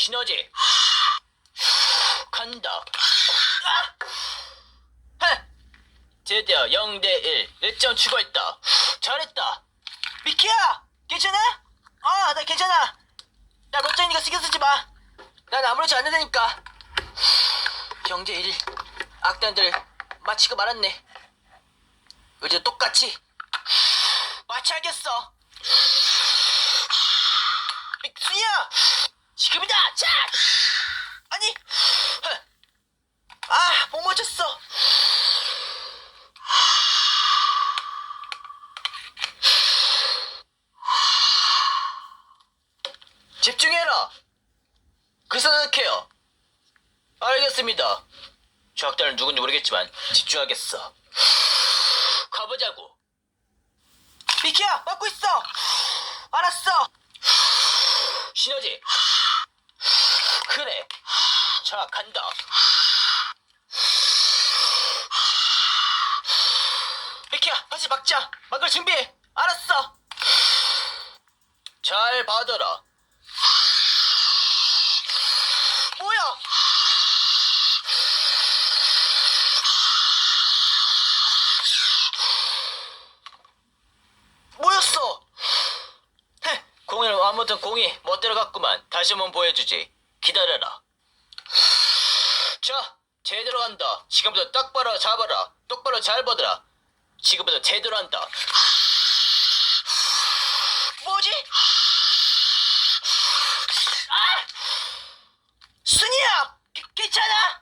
시너지. 하! 드디어 0대1 1점 추가했다. 잘했다. 미키야! 괜찮아? 아, 나 괜찮아. 나 멀쩡하니까 신경 쓰지 마. 난 아무렇지 않는다니까. 경제 1 악단들 마치고 말았네. 이제 똑같이 마치하겠어. 믹스야! 지금이다! 자! 아니! 헉. 맞췄어. 집중해라. 그 생각해요. 알겠습니다. 저 악단은 누군지 모르겠지만 집중하겠어. 가보자고. 미키야, 막고 있어. 알았어. 시너지. 그래. 자, 간다. 미키야, 다시 막자. 막을 준비해. 알았어. 잘 받아라. 뭐야? 뭐였어? 헤, 공이는 아무튼 공이 못 들어갔구만. 다시 한번 보여주지. 기다려라. 자, 제대로 한다. 지금부터 딱 봐라, 잡아라. 똑바로 잘 보더라. 지금부터 제대로 한다. 뭐지? 아! 순이야, 괜찮아?